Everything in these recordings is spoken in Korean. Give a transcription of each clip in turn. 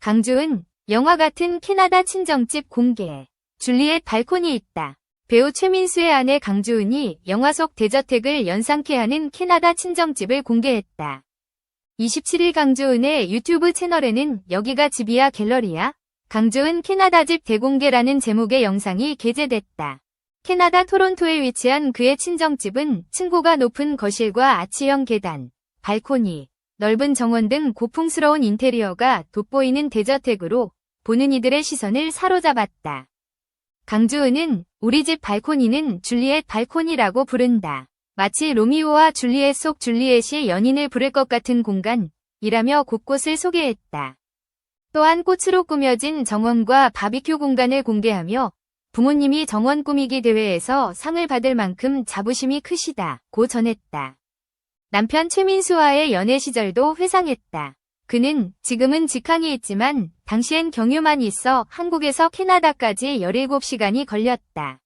강주은 영화 같은 캐나다 친정집 공개. 줄리엣 발코니 있다. 배우 최민수의 아내 강주은이 영화 속 대저택을 연상케 하는 캐나다 친정집을 공개했다. 27일 강주은의 유튜브 채널에는 여기가 집이야 갤러리야? 강주은 캐나다 집 대공개라는 제목의 영상이 게재됐다. 캐나다 토론토에 위치한 그의 친정집은 층고가 높은 거실과 아치형 계단, 발코니, 넓은 정원 등 고풍스러운 인테리어가 돋보이는 대저택으로 보는 이들의 시선을 사로잡았다. 강주은은 우리 집 발코니는 줄리엣 발코니라고 부른다. 마치 로미오와 줄리엣 속 줄리엣이 연인을 부를 것 같은 공간이라며 곳곳을 소개했다. 또한 꽃으로 꾸며진 정원과 바비큐 공간을 공개하며 부모님이 정원 꾸미기 대회에서 상을 받을 만큼 자부심이 크시다 고 전했다. 남편 최민수와의 연애 시절도 회상했다. 그는 지금은 직항이 있지만 당시엔 경유만 있어 한국에서 캐나다까지 17시간이 걸렸다.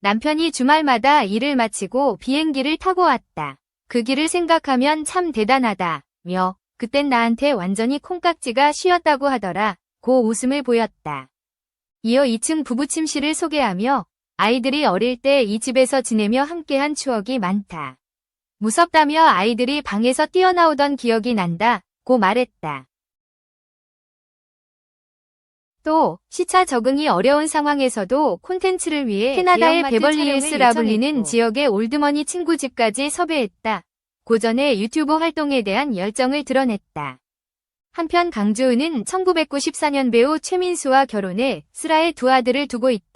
남편이 주말마다 일을 마치고 비행기를 타고 왔다. 그 길을 생각하면 참 대단하다 며 그땐 나한테 완전히 콩깍지가 쉬었다고 하더라 고 웃음을 보였다. 이어 2층 부부 침실을 소개하며 아이들이 어릴 때 이 집에서 지내며 함께한 추억이 많다. 무섭다며 아이들이 방에서 뛰어나오던 기억이 난다 고 말했다. 또 시차 적응이 어려운 상황에서도 콘텐츠를 위해 캐나다의 베벌리힐스라 불리는. 지역의 올드머니 친구 집까지 섭외했다. 고전의 유튜브 활동에 대한 열정을 드러냈다. 한편 강주은은 1994년 배우 최민수와 결혼해 슬아의 두 아들을 두고 있다.